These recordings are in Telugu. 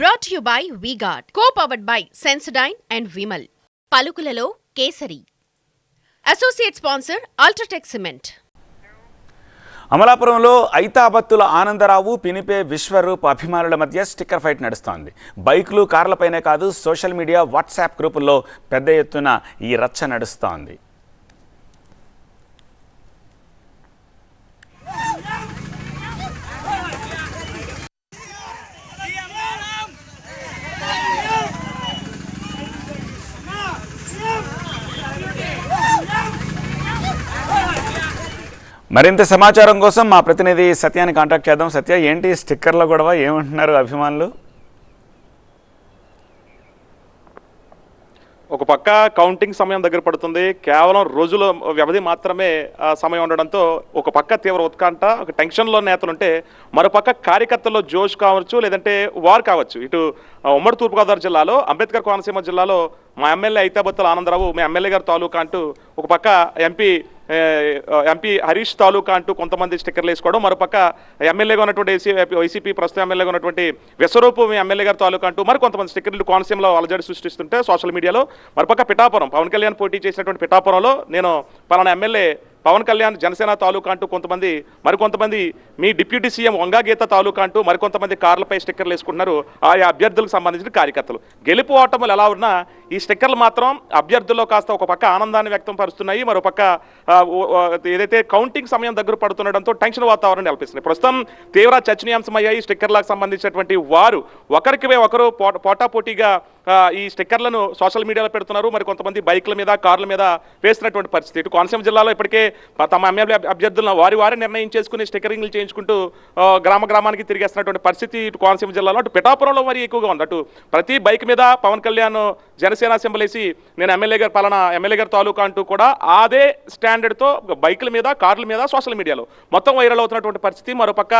Brought you by V-Guard co powered by Sensodyne and Vimal పలుకులలో kesari. Associate sponsor UltraTech cement అమలాపురంలో ఐతాబత్తుల ఆనందరావు పినిపే విశ్వరూప్ అభిమానుల మధ్య స్టిక్కర్ ఫైట్ నడుస్తోంది. బైకులు కార్లపైనే కాదు సోషల్ మీడియా వాట్సాప్ గ్రూపుల్లో పెద్ద ఎత్తున ఈ రచ్చ నడుస్తోంది. మరింత సమాచారం కోసం మా ప్రతినిధి సత్యాన్ని కాంటాక్ట్ చేద్దాం. సత్య ఏంటి స్టిక్కర్ల గొడవ? ఏమంటున్నారు అభిమానులు? ఒక పక్క కౌంటింగ్ సమయం దగ్గర పడుతుంది. కేవలం రోజుల వ్యవధి మాత్రమే సమయం ఉండడంతో ఒక పక్క తీవ్ర ఉత్కంఠ ఒక టెన్షన్లో నేతలుంటే మరోపక్క కార్యకర్తల్లో జోష్ కావచ్చు లేదంటే వార్ కావచ్చు. ఇటు ఉమ్మడి తూర్పుగోదావరి జిల్లాలో అంబేద్కర్ కోనసీమ జిల్లాలో మా ఎమ్మెల్యే ఐతాబత్తుల ఆనందరావు మీ ఎమ్మెల్యే గారి తాలూకా అంటూ ఒక పక్క ఎంపీ ఎంపీ హరీష్ తాలూకా అంటూ కొంతమంది స్టిక్కర్లు వేసుకోవడం. మరోపక్క ఎమ్మెల్యేగా ఉన్నటువంటి ఏసీ వైసీపీ ప్రస్తుతం ఎమ్మెల్యేగా ఉన్నటువంటి విశ్వరూపు ఎమ్మెల్యే గారి తాలూకా అంటూ మరి కొంతమంది స్టిక్కర్లు కోనసీమలో అలజడి సృష్టిస్తుంటే సోషల్ మీడియాలో. మరోపక్క పిఠాపురం పవన్ కళ్యాణ్ పోటీ చేసినటువంటి పిఠాపురంలో నేను పలానా ఎమ్మెల్యే పవన్ కళ్యాణ్ జనసేన తాలూకా అంటూ కొంతమంది మరికొంతమంది మీ డిప్యూటీ సీఎం వంగాగీత తాలూకా అంటూ మరికొంతమంది కార్లపై స్టిక్కర్లు వేసుకుంటున్నారు. ఆయా అభ్యర్థులకు సంబంధించిన కార్యకర్తలు. గెలుపు ఓటములు ఎలా ఉన్నా ఈ స్టిక్కర్లు మాత్రం అభ్యర్థుల్లో కాస్త ఒక పక్క ఆనందాన్ని వ్యక్తం పరుస్తున్నాయి మరో పక్క ఏదైతే కౌంటింగ్ సమయం దగ్గర పడుతుండడంతో టెన్షన్ వాతావరణం నెలపిస్తుంది ప్రస్తుతం తీవ్ర చర్చనీయాంశమయ్యాయి స్టిక్కర్లకు సంబంధించినటువంటి వారు. ఒకరికి ఒకరు పోటాపోటీగా ఈ స్టిక్కర్లను సోషల్ మీడియాలో పెడుతున్నారు. మరి కొంతమంది బైక్ల మీద కార్ల మీద వేస్తున్నటువంటి పరిస్థితి. ఇటు కోనసీమ జిల్లాలో ఇప్పటికే తమ ఎమ్మెల్యే అభ్యర్థులను వారి వారే నిర్ణయం చేసుకుని స్టిక్కరింగ్లు చేయించుకుంటూ గ్రామ గ్రామానికి తిరిగేస్తున్నటువంటి పరిస్థితి ఇటు కోనసీమ జిల్లాలో అటు పిఠాపురంలో మరి ఎక్కువగా ఉంది. అటు ప్రతి బైక్ మీద పవన్ కళ్యాణ్ జనసేన సింబల్ వేసి నేను ఎమ్మెల్యే గారు పలానా ఎమ్మెల్యే గారి తాలూకా అంటూ కూడా అదే స్టాండర్డ్తో బైకుల మీద కార్ల మీద సోషల్ మీడియాలో మొత్తం వైరల్ అవుతున్నటువంటి పరిస్థితి. మరోపక్క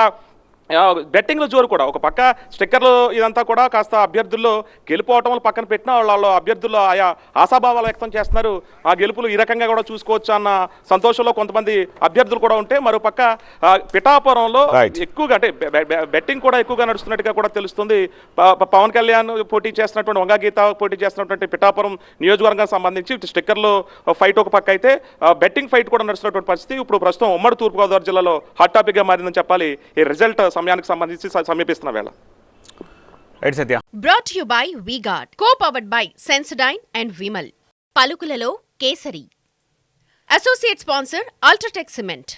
బెట్టింగ్ల జోరు కూడా. ఒక పక్క స్టిక్కర్లు ఇదంతా కూడా కాస్త అభ్యర్థుల్లో గెలుపోవటం పక్కన పెట్టిన వాళ్ళ అభ్యర్థుల్లో ఆయా ఆశాభావాలు వ్యక్తం చేస్తున్నారు. ఆ గెలుపులు ఈ రకంగా కూడా చూసుకోవచ్చు అన్న సంతోషంలో కొంతమంది అభ్యర్థులు కూడా ఉంటే మరోపక్క ఆ, పిఠాపురంలో. ఎక్కువగా అంటే బెట్టింగ్ కూడా ఎక్కువగా నడుస్తున్నట్టుగా కూడా తెలుస్తుంది. పవన్ కళ్యాణ్ పోటీ చేస్తున్నటువంటి వంగా గీత పోటీ చేస్తున్నటువంటి పిఠాపురం నియోజకవర్గానికి సంబంధించి స్టిక్కర్లు ఫైట్ ఒక పక్క అయితే బెట్టింగ్ ఫైట్ కూడా నడుస్తున్నటువంటి పరిస్థితి. ఇప్పుడు ప్రస్తుతం ఉమ్మడి తూర్పుగోదావరి జిల్లాలో హాట్ టాపిక్గా మారిందని చెప్పాలి. ఈ రిజల్ట్ సమయానికి సంబంధించి సమీపిస్తున్న వేళ. Right Satya. Brought you by V-Guard co powered by Sensodyne and Vimal పలుకులలో kesari. Associate sponsor UltraTech cement